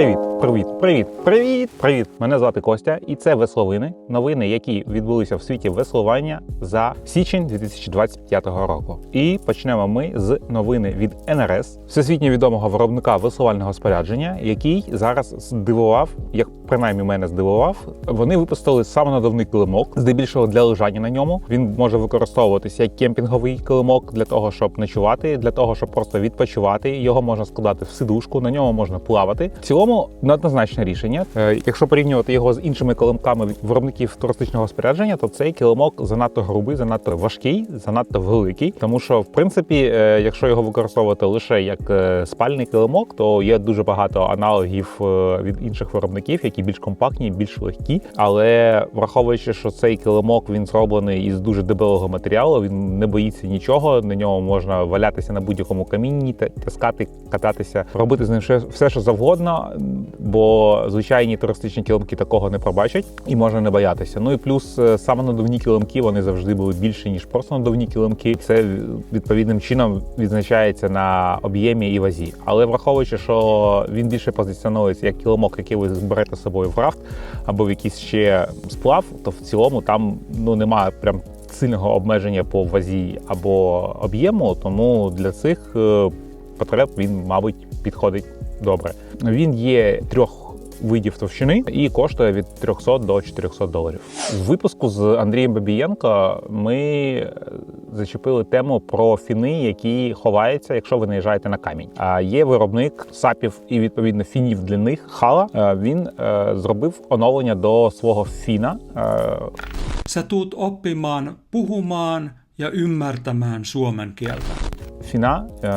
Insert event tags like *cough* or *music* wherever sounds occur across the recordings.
Привіт, привіт, привіт, привіт, привіт! Мене звати Костя, і це весловини. Новини, які відбулися в світі веслування за січень 2025 року. І почнемо ми з новини від НРС, всесвітньо відомого виробника веслувального спорядження, який зараз здивував, як принаймні мене здивував. Вони випустили самонадувний килимок, здебільшого для лежання на ньому. Він може використовуватися як кемпінговий килимок для того, щоб ночувати, для того, щоб просто відпочивати. Його можна складати в сидушку, на ньому можна плавати. В цілому неоднозначне рішення. Е, Якщо порівнювати його з іншими килимками виробників туристичного спорядження, то цей килимок занадто грубий, занадто важкий, занадто великий. Тому що, в принципі, е, якщо його використовувати лише як е, спальний килимок, то є дуже багато аналогів від інших виробників, які більш компактні, більш легкі. Але враховуючи, що цей килимок він зроблений із дуже дебелого матеріалу, він не боїться нічого. На ньому можна валятися на будь-якому камінні, таскати, кататися, робити з ним все, що завгодно. Бо звичайні туристичні килимки такого не пробачать і можна не боятися. Ну і плюс е, саме надувні килимки вони завжди були більше ніж просто надувні килимки. Це відповідним чином відзначається на об'ємі і вазі. Але враховуючи, що він більше позиціонується як килимок, який ви зберете з собою в рафт або в якийсь ще сплав, то в цілому там ну немає прям сильного обмеження по вазі або об'єму. Тому для цих е, потреб він, мабуть, підходить добре. Він є трьох. Видів товщини і коштує від 300 до 400 доларів. В випуску з Андрієм Бабієнко ми е, зачепили тему про фіни, які ховаються, якщо ви наїжджаєте на камінь. А є виробник сапів і відповідно фінів для них. Хала Е, він е, зробив оновлення до свого фіна. Е, Sä tuut oppimaan puhumaan ja ymmärtämään suomen kieltä. Фіна е,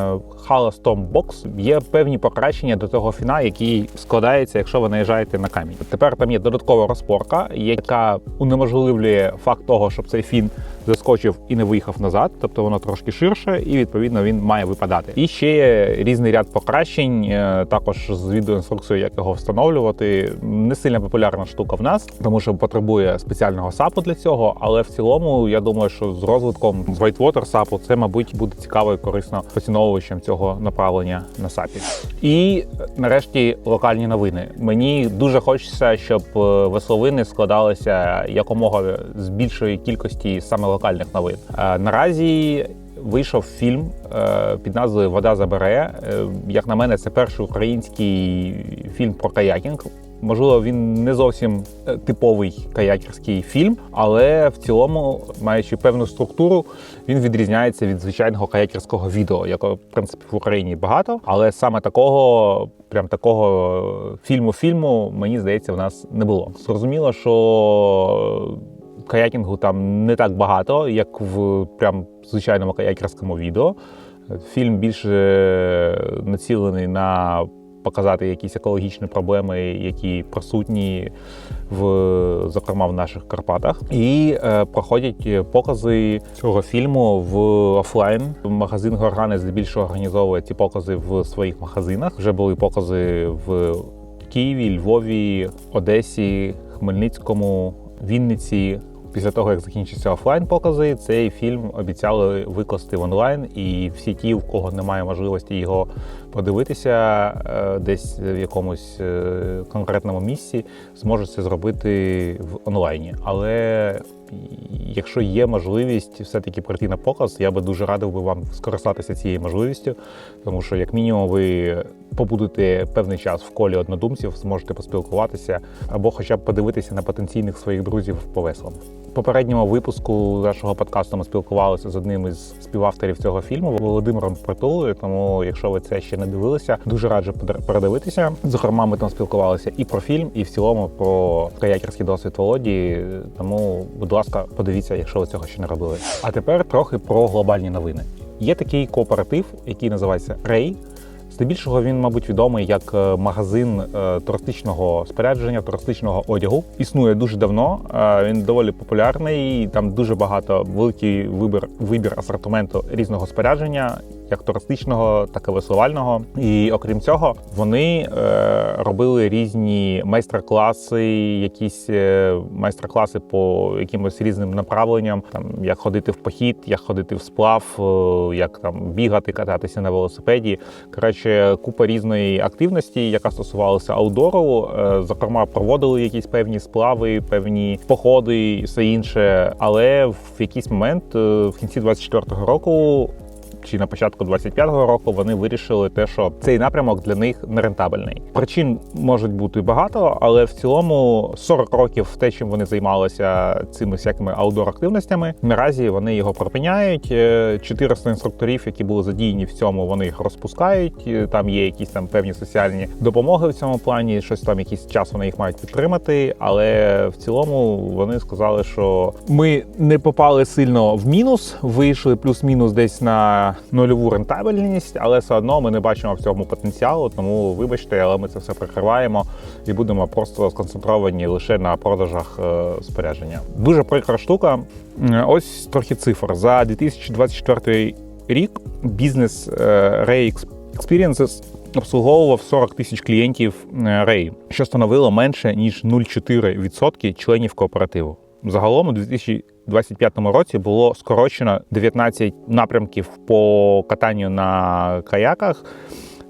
Hala Storm Box є певні покращення до того фіна, який складається, якщо ви наїжджаєте на камінь. Тепер там є додаткова розпорка, яка унеможливлює факт того, щоб цей фін заскочив і не виїхав назад, тобто воно трошки ширше, і відповідно він має випадати. І ще є різний ряд покращень, е, також з відеоінструкцією, як його встановлювати. Не сильно популярна штука в нас, тому що потребує спеціального сапу для цього. Але в цілому, я думаю, що з розвитком Whitewater сапу це, мабуть, буде цікаво і корисно поціновувачем цього направлення на сапі. І нарешті локальні новини. Мені дуже хочеться, щоб е, весловини складалися якомога з більшої кількості саме локальних новин. Е, Наразі вийшов фільм е, під назвою Вода забере. Е, Як на мене, це перший український фільм про каякінг. Можливо, він не зовсім типовий каякерський фільм, але в цілому, маючи певну структуру, він відрізняється від звичайного каякерського відео, якого в принципі в Україні багато. Але саме такого, прям такого фільму-фільму, мені здається, в нас не було. Зрозуміло, що каякінгу там не так багато, як в прям звичайному каякерському відео. Фільм більше націлений на показати якісь екологічні проблеми, які присутні в зокрема в наших Карпатах. І е, проходять покази цього фільму в офлайн. Магазин Горгани здебільшого організовує ці покази в своїх магазинах. Вже були покази в Києві, Львові, Одесі, Хмельницькому, Вінниці. Після того, як закінчаться офлайн-покази, цей фільм обіцяли викласти в онлайн, і всі ті, у кого немає можливості його подивитися е, десь в якомусь е, конкретному місці, зможуть це зробити в онлайні. Але якщо є можливість все-таки прийти на показ, я би дуже радив би вам скористатися цією можливістю, тому що, як мінімум, ви побудете певний час в колі однодумців, зможете поспілкуватися або хоча б подивитися на потенційних своїх друзів по веслам. Попередньому випуску нашого подкасту ми спілкувалися з одним із співавторів цього фільму Володимиром Притулою. Тому, якщо ви це ще не дивилися, дуже раджу передивитися. Зокрема, ми там спілкувалися і про фільм, і в цілому про каякерський досвід Володі. Тому, будь ласка, подивіться, якщо ви цього ще не робили. А тепер трохи про глобальні новини. Є такий кооператив, який називається Рей. Здебільшого він, мабуть, відомий як е, магазин е, туристичного спорядження, туристичного одягу. Існує дуже давно. е, Він доволі популярний. Там дуже багато великий вибір вибір асортименту різного спорядження, як туристичного, так і веслувального. І окрім цього, вони е, робили різні майстер-класи, якісь е, майстер-класи по якимось різним направленням, там як ходити в похід, як ходити в сплав, е, як там бігати, кататися на велосипеді. Коротше, купа різної активності, яка стосувалася аудору. Е, Зокрема, проводили якісь певні сплави, певні походи і все інше. Але в якийсь момент е, в кінці 24-го року. Чи на початку 25-го року вони вирішили те, що цей напрямок для них нерентабельний. Причин можуть бути багато, але в цілому 40 років те, чим вони займалися цими всякими аудор активностями. Наразі вони його припиняють. Е, 400 інструкторів, які були задіяні в цьому, вони їх розпускають. Е, Там є якісь там певні соціальні допомоги в цьому плані. Щось там якийсь час вони їх мають підтримати. Але в цілому вони сказали, що ми не попали сильно в мінус, вийшли плюс-мінус десь на нульову рентабельність, але все одно ми не бачимо в цьому потенціалу. Тому вибачте, але ми це все прикриваємо і будемо просто сконцентровані лише на продажах е, спорядження. Дуже прикра штука. Ось трохи цифр за 2024 рік. Бізнес е, Ray Experiences обслуговував 40 тисяч клієнтів Ray, що становило менше ніж 0,4% членів кооперативу. Загалом у 2025 році було скорочено 19 напрямків по катанню на каяках,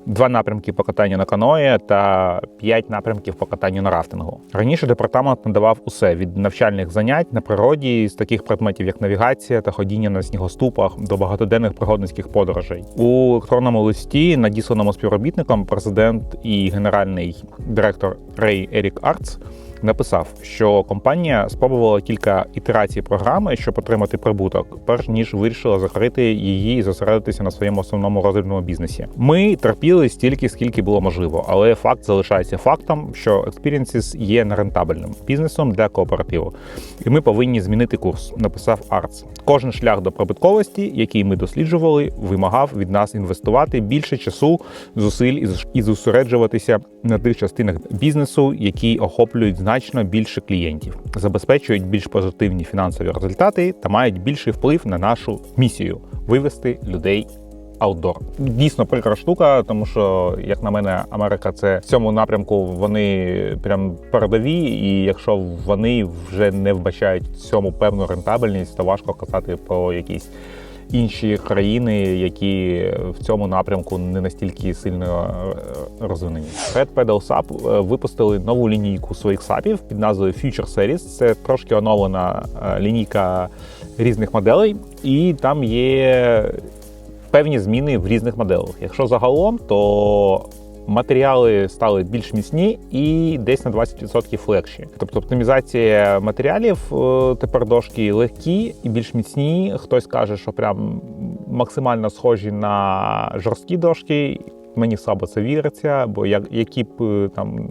два напрямки по катанню на каное та 5 напрямків по катанню на рафтингу. Раніше департамент надавав усе від навчальних занять на природі з таких предметів, як навігація та ходіння на снігоступах до багатоденних пригодницьких подорожей. У електронному листі, надісланому співробітникам, президент і генеральний директор Рей Ерік Арц написав, що компанія спробувала кілька ітерацій програми, щоб отримати прибуток, перш ніж вирішила закрити її і зосередитися на своєму основному розвідному бізнесі. Ми терпіли стільки, скільки було можливо, але факт залишається фактом, що Experiences є нерентабельним бізнесом для кооперативу, і ми повинні змінити курс. Написав Арц. Кожен шлях до прибутковості, який ми досліджували, вимагав від нас інвестувати більше часу, зусиль і зос- і зосереджуватися на тих частинах бізнесу, які охоплюють значно більше клієнтів, забезпечують більш позитивні фінансові результати та мають більший вплив на нашу місію вивести людей. Аутдор дійсно прикра штука, тому що, як на мене, Америка це в цьому напрямку вони прям передові, і якщо вони вже не вбачають в цьому певну рентабельність, то важко казати про якісь інші країни, які в цьому напрямку не настільки сильно е, розвинені. Red Pedal SAP е, випустили нову лінійку своїх сапів під назвою Future Series. Це трошки оновлена е, лінійка різних моделей, і там є певні зміни в різних моделях. Якщо загалом, то матеріали стали більш міцні і десь на 20% легші. Тобто оптимізація матеріалів е, тепер дошки легкі і більш міцні. Хтось каже, що прям максимально схожі на жорсткі дошки. Мені слабо це віриться, бо як які б е, там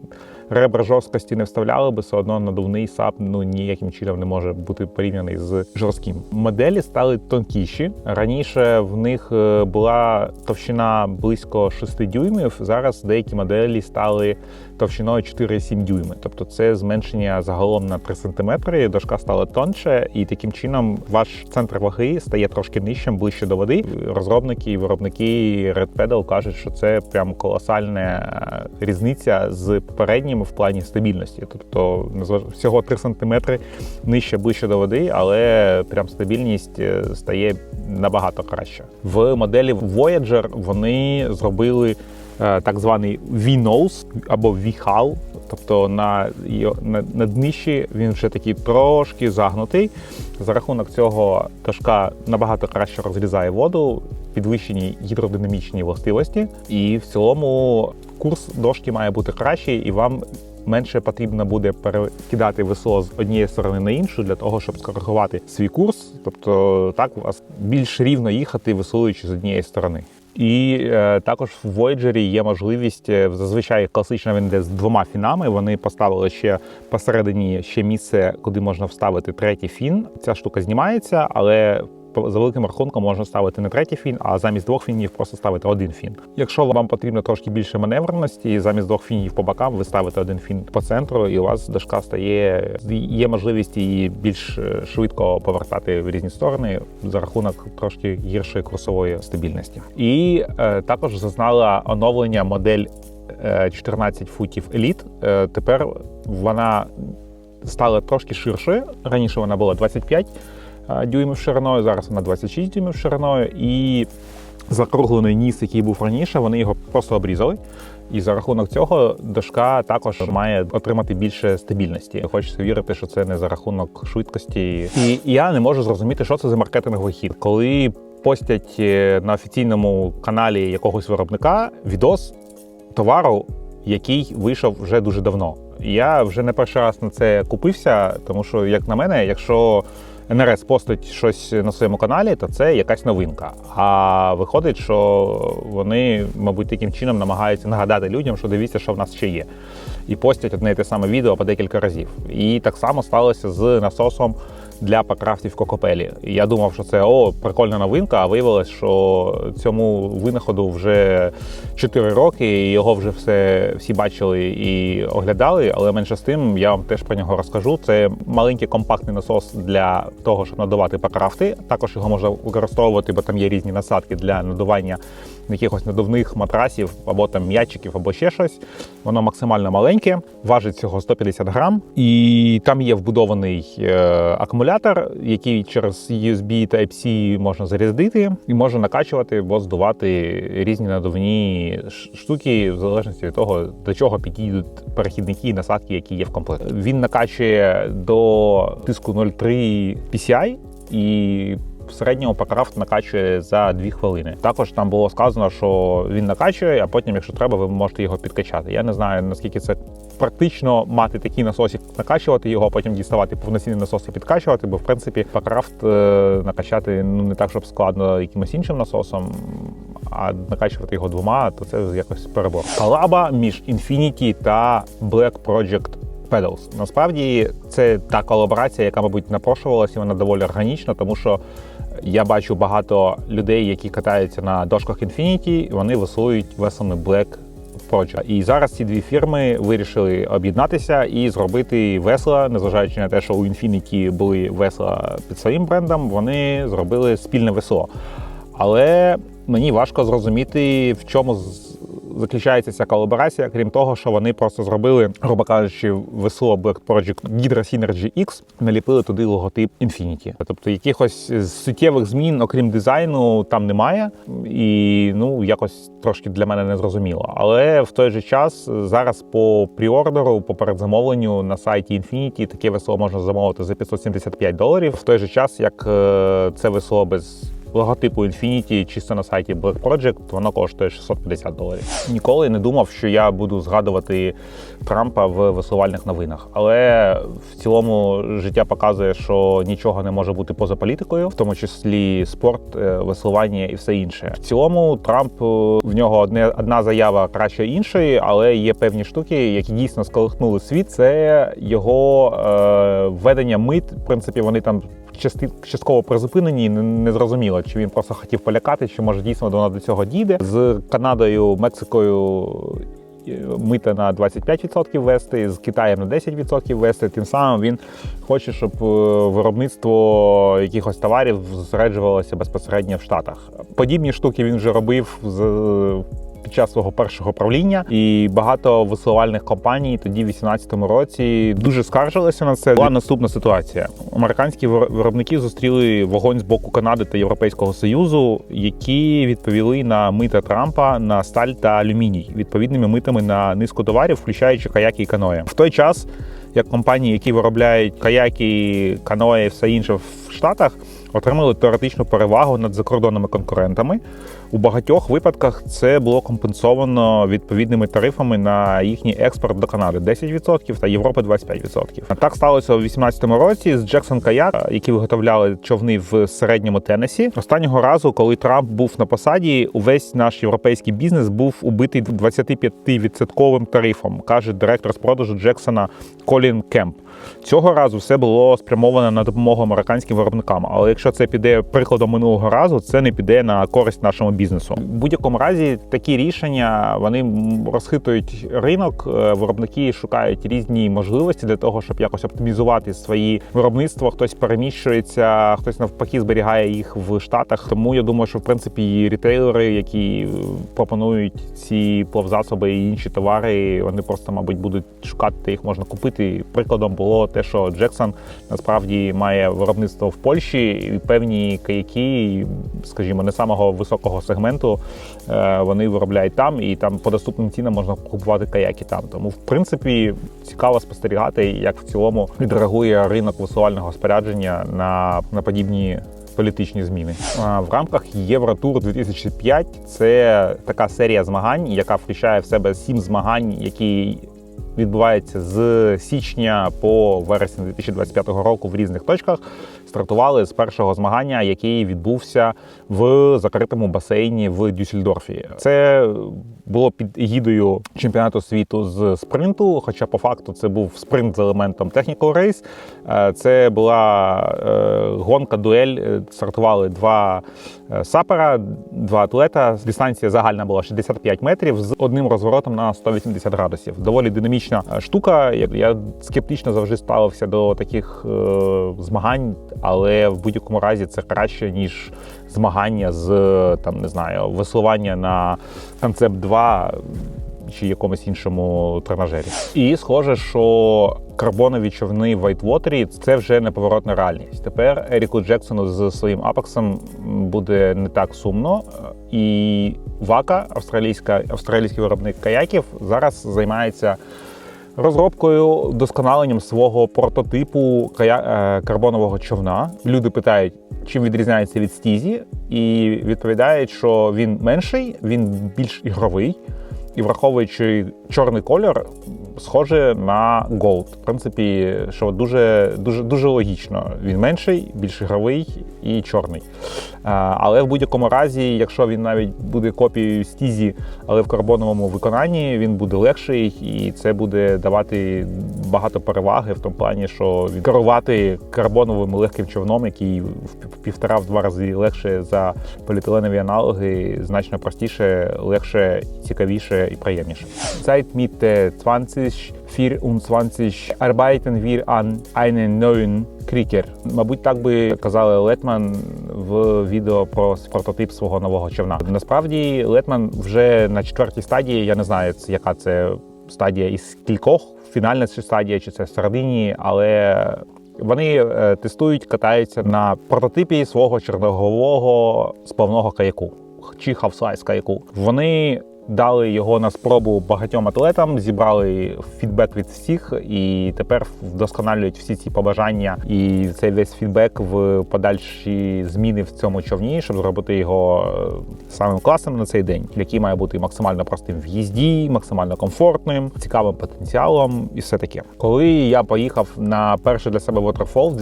ребра жорсткості не вставляли би, все одно надувний сап ну ніяким чином не може бути порівняний з жорстким. Моделі стали тонкіші. Раніше в них е, була товщина близько 6 дюймів. Зараз деякі моделі стали товщиною 4,7 дюйми. Тобто це зменшення загалом на 3 см. Дошка стала тонше, і таким чином ваш центр ваги стає трошки нижчим, ближче до води. Розробники і виробники Red Pedal кажуть, що це прям колосальна е, різниця з попереднім в плані стабільності. Тобто всього 3 см нижче ближче до води, але прям стабільність е, стає набагато краще. В моделі Voyager вони зробили так званий V-nose або V-hull, тобто на, на, на днищі він вже такий трошки загнутий. За рахунок цього дошка набагато краще розрізає воду, підвищені гідродинамічні властивості, і в цілому курс дошки має бути кращий, і вам менше потрібно буде перекидати весло з однієї сторони на іншу для того, щоб скоригувати свій курс. Тобто так у вас більш рівно їхати, веслуючи з однієї сторони. І е, також в Voyager є можливість е, зазвичай класично він йде з двома фінами. Вони поставили ще посередині ще місце, куди можна вставити третій фін. Ця штука знімається, але за великим рахунком можна ставити не третій фін, а замість двох фінів просто ставити один фін. Якщо вам потрібно трошки більше маневреності, замість двох фінів по бокам ви ставите один фін по центру, і у вас дошка стає є можливість її більш е, швидко повертати в різні сторони за рахунок трошки гіршої курсової стабільності. І е, також зазнала оновлення модель е, 14 футів еліт. Е, тепер вона стала трошки ширшою. Раніше вона була 25 е, дюймів шириною, зараз вона 26 дюймів шириною. І закруглений ніс, який був раніше, вони його просто обрізали. І за рахунок цього дошка також має отримати більше стабільності. Хочеться вірити, що це не за рахунок швидкості. І я не можу зрозуміти, що це за маркетинговий хід. Коли постять е, на офіційному каналі якогось виробника відос товару, який вийшов вже дуже давно. Я вже не перший раз на це купився, тому що, як на мене, якщо НРС постить щось на своєму каналі, то це якась новинка. А виходить, що вони, мабуть, таким чином намагаються нагадати людям, що дивіться, що в нас ще є. І постять одне і те саме відео по декілька разів. І так само сталося з насосом для покрафтів кокопелі. Я думав, що це о, прикольна новинка, а виявилось, що цьому винаходу вже 4 роки, і його вже все всі бачили і оглядали. Але менше з тим я вам теж про нього розкажу. Це маленький компактний насос для того, щоб надувати покрафти. Також його можна використовувати, бо там є різні насадки для надування якихось надувних матрасів або там м'ячиків, або ще щось. Воно максимально маленьке, важить всього 150 грам, і там є вбудований е, акумулятор, який через USB Type-C можна зарядити і може накачувати або здувати різні надувні штуки, в залежності від того, до чого підійдуть перехідники і насадки, які є в комплекті. Він накачує до тиску 0,3 PCI і в середньому покрафт накачує за 2 хвилини. Також там було сказано, що він накачує, а потім, якщо треба, ви можете його підкачати. Я не знаю наскільки це практично мати такий насосик, накачувати його, а потім діставати повноцінний насос і підкачувати, бо в принципі покрафт е, накачати ну не так, щоб складно якимось іншим насосом. А накачувати його двома, то це якось перебор. Колаба між Infinity та Black Project Pedals. Насправді це та колаборація, яка, мабуть, напрошувалася, вона доволі органічна, тому що я бачу багато людей, які катаються на дошках Infinity, вони веслують веслами Black Forge. І зараз ці дві фірми вирішили об'єднатися і зробити весла, незважаючи на те, що у Infinity були весла під своїм брендом, вони зробили спільне весло. Але мені важко зрозуміти, в чому заключається ця колаборація, крім того, що вони просто зробили, грубо кажучи, весло Black Project Hydra Synergy X, наліпили туди логотип Infinity. Тобто якихось суттєвих змін, окрім дизайну, там немає. І ну якось трошки для мене не зрозуміло. Але в той же час зараз по пріордеру, по передзамовленню на сайті Infinity таке весло можна замовити за 575 доларів. В той же час, як е, це весло без логотипу Infinity чисто на сайті Black Project, воно коштує 650 доларів. Ніколи не думав, що я буду згадувати Трампа в веслувальних новинах. Але в цілому життя показує, що нічого не може бути поза політикою, в тому числі спорт, е, веслування і все інше. В цілому Трамп е, в нього одне одна заява краще іншої, але є певні штуки, які дійсно сколихнули світ. Це його е, введення мит. В принципі, вони там частково призупинені. Не, зрозуміло, чи він просто хотів полякати, чи може дійсно воно до цього дійде з Канадою, Мексикою. е, Мита на 25% вести, з Китаєм на 10% вести. Тим самим він хоче, щоб е, виробництво якихось товарів зосереджувалося безпосередньо в Штатах. Подібні штуки він вже робив з. Під час свого першого правління і багато веслувальних компаній тоді, в 2018 році, дуже скаржилися на це. Була наступна ситуація. Американські вир- виробники зустріли вогонь з боку Канади та Європейського Союзу, які відповіли на мита Трампа на сталь та алюміній відповідними митами на низку товарів, включаючи каяки і каної. В той час як компанії, які виробляють каяки, каної і все інше в Штатах, отримали теоретичну перевагу над закордонними конкурентами. У багатьох випадках це було компенсовано відповідними тарифами на їхній експорт до Канади 10% та Європи 25%. Так сталося у 2018 році з Jackson Kayak, які виготовляли човни в середньому Теннесі. Останнього разу, коли Трамп був на посаді, увесь наш європейський бізнес був убитий 25% тарифом, каже директор з продажу Джексона Колін Кемп. Цього разу все було спрямовано на допомогу американським виробникам. Але якщо це піде прикладом минулого разу, це не піде на користь нашому бізнесу. В будь-якому разі такі рішення вони розхитують ринок. Е, Виробники шукають різні можливості для того, щоб якось оптимізувати свої виробництва. Хтось переміщується, хтось навпаки зберігає їх в штатах. Тому я думаю, що в принципі рітейлери, які пропонують ці плавзасоби і інші товари, вони просто, мабуть, будуть шукати, де їх можна купити. Прикладом було те, що Джексон насправді має виробництво в Польщі і певні каяки, скажімо, не самого високого сегменту. е, Вони виробляють там, і там по доступним цінам можна купувати каяки там. Тому, в принципі, цікаво спостерігати, як в цілому відреагує ринок висувального спорядження на, на подібні. Політичні зміни в рамках Євротур 2005 це така серія змагань, яка включає в себе сім змагань, які відбуваються з січня по вересень 2025 року в різних точках. Стартували з першого змагання, який відбувся в закритому басейні в Дюссельдорфі. Це було під егідою чемпіонату світу з спринту. Хоча по факту це був спринт з елементом Technical. Е, Це була е, гонка, дуель. Е, Стартували два е, сапера, два атлета. Дистанція загальна була 65 метрів з одним розворотом на 180 градусів. Доволі динамічна штука. Я- скептично завжди ставився до таких змагань, але в будь-якому разі це краще ніж змагання з е, там не знаю веслування на концепт 2 чи якомусь іншому тренажері. І схоже, що карбонові човни в Whitewater – це вже неповоротна реальність. Тепер Еріку Джексону з своїм апексом буде не так сумно. І Вака, австралійська австралійський виробник каяків, зараз займається розробкою, досконаленням свого прототипу е, карбонового човна. Люди питають, чим відрізняється від стізі, і відповідають, що він менший, він більш ігровий. І враховуючи чорний кольор, схоже на Gold. В принципі, що дуже дуже дуже логічно. Він менший, більш ігровий і чорний. Але в будь-якому разі, якщо він навіть буде копією стізі, але в карбоновому виконанні, він буде легший, і це буде давати багато переваги в тому плані, що він керувати карбоновим легким човном, який в півтора-в два рази легше за поліетиленові аналоги, значно простіше, легше, цікавіше і приємніше. Seit Mitte 2024 arbeiten wir an einem neuen Крікер. Мабуть, так би казали Летман в відео про прототип свого нового човна. Насправді, Летман вже на четвертій стадії. Я не знаю, яка це стадія із кількох, фінальна це стадія, чи це всередині, але вони е, тестують, катаються на прототипі свого чергового сплавного каяку чи хавсайз каяку. Вони дали його на спробу багатьом атлетам, зібрали фідбек від всіх, і тепер вдосконалюють всі ці побажання і цей весь фідбек в подальші зміни в цьому човні, щоб зробити його е, самим класним на цей день, який має бути максимально простим в їзді, максимально комфортним, цікавим потенціалом і все таке. Коли я поїхав на перший для себе waterfall в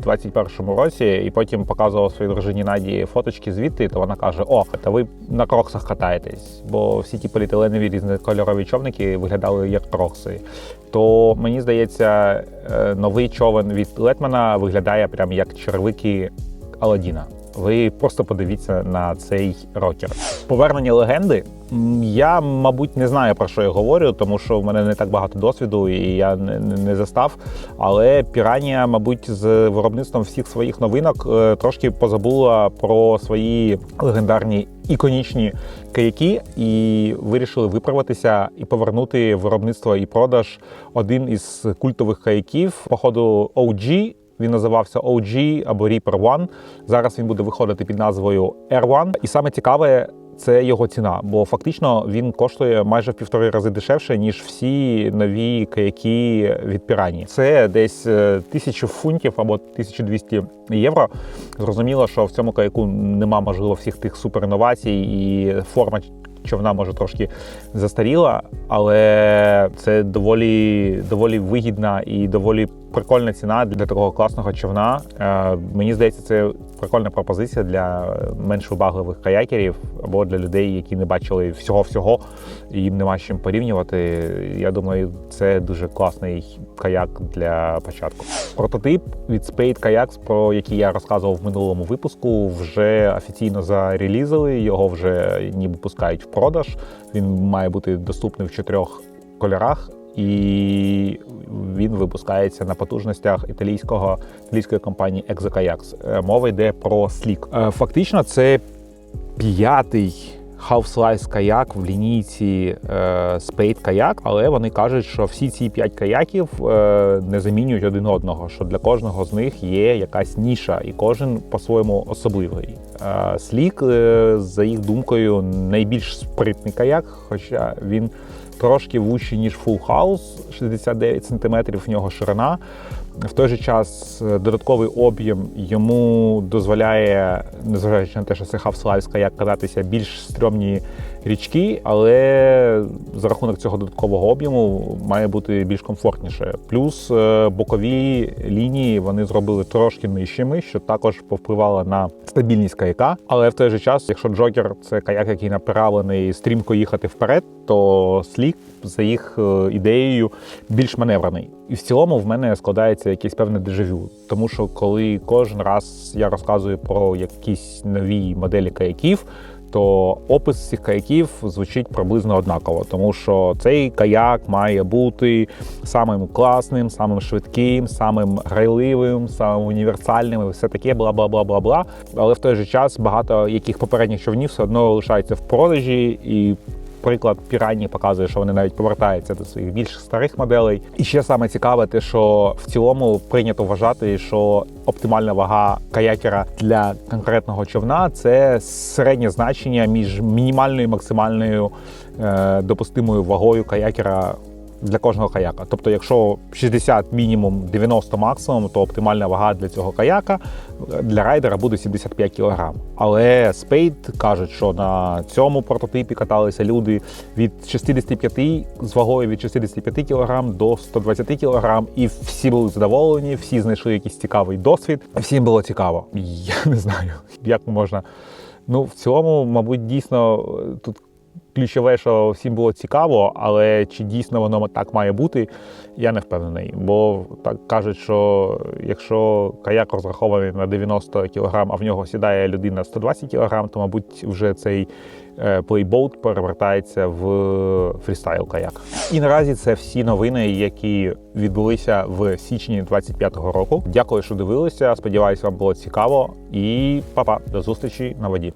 2021 році, і потім показував своїй дружині Наді фоточки звідти, то вона каже: О, та ви на кроксах катаєтесь, бо всі ті поліетиленові різнокольорові човники виглядали як крокси. То мені здається, е, новий човен від Летмана виглядає прям як червики Аладдіна. Ви просто подивіться на цей рокер. Повернення легенди. Я, мабуть, не знаю про що я говорю, тому що в мене не так багато досвіду і я не, не, не застав. Але Піранія, мабуть, з виробництвом всіх своїх новинок е, трошки позабула про свої легендарні іконічні каяки і вирішили виправитися і повернути виробництво і продаж один із культових каяків, походу OG. Він називався OG або Reaper One. Зараз він буде виходити під назвою R1. І саме цікаве. Це його ціна, бо фактично він коштує майже в півтори рази дешевше, ніж всі нові каяки від Пірані. Це десь е, тисячу фунтів або 1200 євро. Зрозуміло, що в цьому каяку нема можливо всіх тих суперінновацій, і форма човна може трошки застаріла, але це доволі, доволі вигідна і доволі прикольна ціна для такого класного човна. Е, мені здається, це прикольна пропозиція для менш вибагливих каякерів або для людей, які не бачили всього всього, і їм нема з чим порівнювати. Я думаю, це дуже класний каяк для початку. Прототип від Spade Kayaks, про який я розказував в минулому випуску, вже офіційно зарелізили. Його вже ніби пускають в продаж. Він має бути доступний в чотирьох кольорах. І він випускається на потужностях італійського італійської компанії Exokayax. Е, Мова йде про Sleek. Е, Фактично, це п'ятий Half Slice каяк в лінійці е, Spade Kayak, але вони кажуть, що всі ці п'ять каяків не замінюють один одного, що для кожного з них є якась ніша, і кожен по-своєму особливий. Слік, за їх думкою, найбільш спритний каяк, хоча він трошки вущий, ніж Full House, 69 см в нього ширина. В той же час е, додатковий об'єм йому дозволяє, незважаючи на те, що це хавслайська, як кататися більш стрьомні річки, але за рахунок цього додаткового об'єму має бути більш комфортніше. Плюс е, бокові лінії вони зробили трошки нижчими, що також повпливало на стабільність каяка. Але в той же час, якщо джокер це каяк, який направлений стрімко їхати вперед, то слік за їх е, ідеєю більш маневрений. І в цілому в мене складається якесь певне дежавю. Тому що коли кожен раз я розказую про якісь нові моделі каяків, то опис цих каяків звучить приблизно однаково, тому що цей каяк має бути самим класним, самим швидким, самим грайливим, самим універсальним, і все таке, бла бла бла бла бла. Але в той же час багато яких попередніх човнів все одно лишаються в продажі і. Приклад пірані показує, що вони навіть повертаються до своїх більш старих моделей. І ще саме цікаве, те, що в цілому прийнято вважати, що оптимальна вага каякера для конкретного човна це середнє значення між мінімальною і максимальною е, допустимою вагою каякера для кожного каяка. Тобто, якщо 60 мінімум, 90 максимум, то оптимальна вага для цього каяка е, для райдера буде 75 кг. Але Spade кажуть, що на цьому прототипі каталися люди від 65 з вагою від 65 кг до 120 кг, і всі були задоволені, всі знайшли якийсь цікавий досвід. Всім було цікаво. *laughs* Я не знаю, як можна. Ну, в цілому, мабуть, дійсно е, тут ключове, що всім було цікаво, але чи дійсно воно так має бути, я не впевнений. Бо так кажуть, що якщо каяк розрахований на 90 кг, а в нього сідає людина 120 кг, то, мабуть, вже цей е, плейбоут перевертається в фрістайл каяк. І наразі це всі новини, які відбулися в січні 25-го року. Дякую, що дивилися. Сподіваюсь, вам було цікаво. І па-па, до зустрічі на воді.